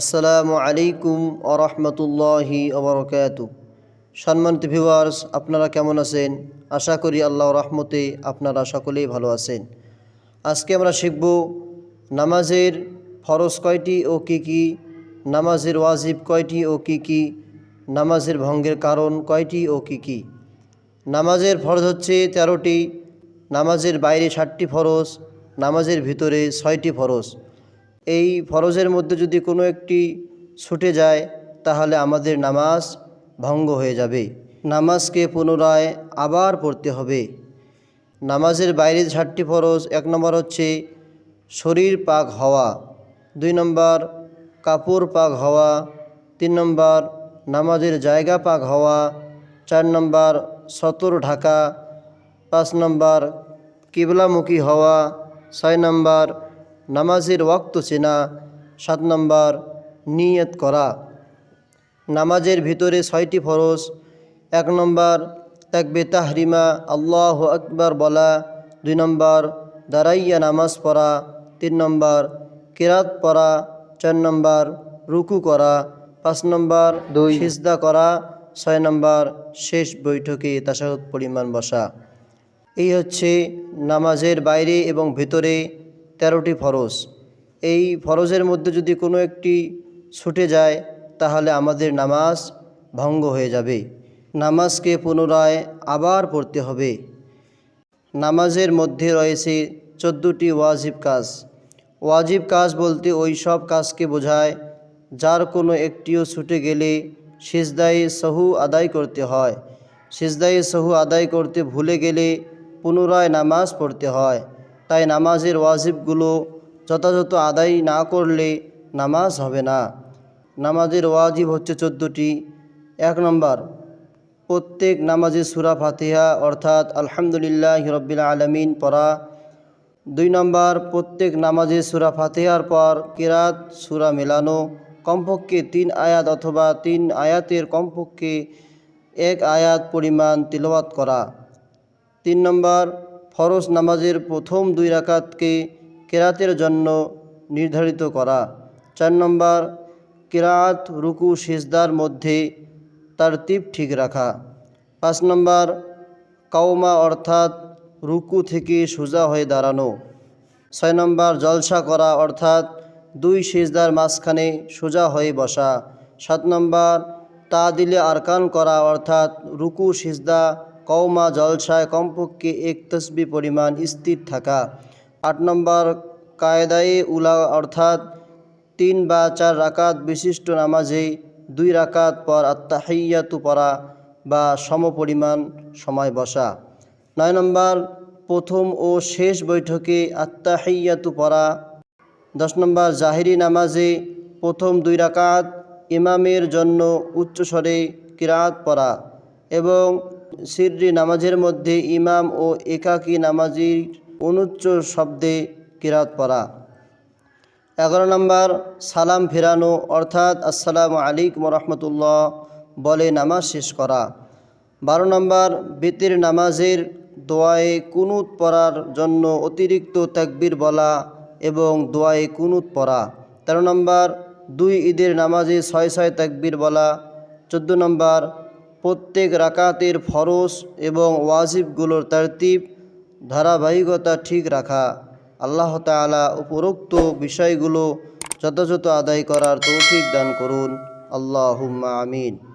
আসসালামু আলাইকুম আরহামতুল্লাহি আবরকাত সম্মানিত ভিউয়ার্স আপনারা কেমন আছেন? আশা করি আল্লাহ রহমতে আপনারা সকলেই ভালো আছেন। আজকে আমরা শিখব নামাজের ফরজ কয়টি ও কি কি, নামাজের ওয়াজিব কয়টি ও কি কি, নামাজের ভঙ্গের কারণ কয়টি ও কি কি। নামাজের ফরজ হচ্ছে তেরোটি, নামাজের বাইরে ষাটটি ফরজ, নামাজের ভিতরে ছয়টি ফরজ। এই ফরজের মধ্যে যদি কোনো একটি ছুটে যায়, তাহলে আমাদের নামাজ ভঙ্গ হয়ে যাবে। নামাজকে পুনরায় আবার পড়তে হবে। নামাজের বাইরে ষাটটি ফরজ, এক নম্বর হচ্ছে শরীর পাক হওয়া, দুই নম্বর কাপড় পাক হওয়া, তিন নম্বর নামাজের জায়গা পাক হওয়া, চার নম্বর সতর ঢাকা, পাঁচ নম্বর কিবলামুখী হওয়া, ছয় নম্বর নামাজের ওয়াক্ত চেনা। সাত নম্বর নিয়ত করা। নামাজের ভিতরে ছয়টি ফরজ। এক নম্বর তাকবে তাহরিমা আল্লাহ আকবার বলা। দুই নম্বর দাঁড়াইয়া নামাজ পড়া। তিন নম্বর কেরাত পড়া। চার নম্বর রুকু করা। পাঁচ নম্বর দুই। সিজদা করা। ছয় নম্বর শেষ বৈঠকে তাসাহুদ পরিমাণ বসা। এই হচ্ছে নামাজের বাইরে এবং ভেতরে তেরোটি ফরজ। এই ফরজের মধ্যে যদি কোনো একটি ছুটে যায়, তাহলে আমাদের নামাজ ভঙ্গ হয়ে যাবে। নামাজকে পুনরায় আবার পড়তে হবে। নামাজের মধ্যে রয়েছে চোদ্দোটি ওয়াজিব কাজ। ওয়াজিব কাজ বলতে ওই সব কাজকে বোঝায়, যার কোনো একটিও ছুটে গেলে সিজদায়ে সহু আদায় করতে হয়। সিজদায়ে সহু আদায় করতে ভুলে গেলে পুনরায় নামাজ পড়তে হয়। তাই নামাজের ওয়াজিবগুলো যথাযথ আদায় না করলে নামাজ হবে না। নামাজের ওয়াজিব হচ্ছে চোদ্দোটি। এক নম্বর, প্রত্যেক নামাজে সুরা ফাতিহা অর্থাৎ আলহামদুলিল্লাহ রব্বিল আলমিন পড়া। দুই নম্বর, প্রত্যেক নামাজে সুরা ফাতিহার পর কিরাত, সুরা মেলানো। কমপক্ষে তিন আয়াত অথবা তিন আয়াতের কমপক্ষে এক আয়াত পরিমাণ তিলওয়াত করা। তিন নম্বর ফরজ নামাজের প্রথম দুই রাকাতকে কেরাতের জন্য নির্ধারিত করা। চার নম্বর, কেরাত, রুকু, সিজদার মধ্যে তার তিপ ঠিক রাখা। পাঁচ নম্বর কাউমা অর্থাৎ রুকু থেকে সোজা হয়ে দাঁড়ানো। ছয় নম্বর, জলসা করা অর্থাৎ দুই সিজদার মাঝখানে সোজা হয়ে বসা। সাত নম্বর, তা দিলে আরকান করা অর্থাৎ রুকু, সিজদা কৌমা জলসায় কমপক্ষে এক তসবি পরিমাণ স্থির থাকা। আট নম্বর কায়দায়ে উলা অর্থাৎ তিন বা চার রাকাত বিশিষ্ট নামাজে দুই রাকাত পর আত্মাহিয়াতু পড়া বা সমপরিমাণ সময় বসা। নয় নম্বর প্রথম ও শেষ বৈঠকে আত্মাহিয়াতু পড়া। দশ নম্বর জাহিরি নামাজে প্রথম দুই রাকাত ইমামের জন্য উচ্চস্বরে কিরাত পড়া এবং সিররি নামাজের মধ্যে ইমাম ও একাকী নামাজির অনুচ্চ শব্দে কিরাত পড়া। এগারো নম্বর, সালাম ফেরানো, অর্থাৎ আসসালামু আলাইকুম রহমতুল্লাহ বলে নামাজ শেষ করা। বারো নম্বর, বেতের নামাজের দোয়ায়ে কুনুত পড়ার জন্য অতিরিক্ত তাকবির বলা এবং দোয়ায়ে কুনুত পড়া। তেরো নম্বর, দুই ঈদের নামাজে ছয় ছয় তাকবির বলা। চোদ্দ নম্বর প্রত্যেক রাকাতের ফরজ এবং ওয়াজিবগুলোর তারতিব, ধারাবাহিকতা ঠিক রাখা। আল্লাহ তালা উপরোক্ত বিষয়গুলো যথাযথ আদায় করার তৌফিক দান করুন। আল্লাহুম্মা আমিন।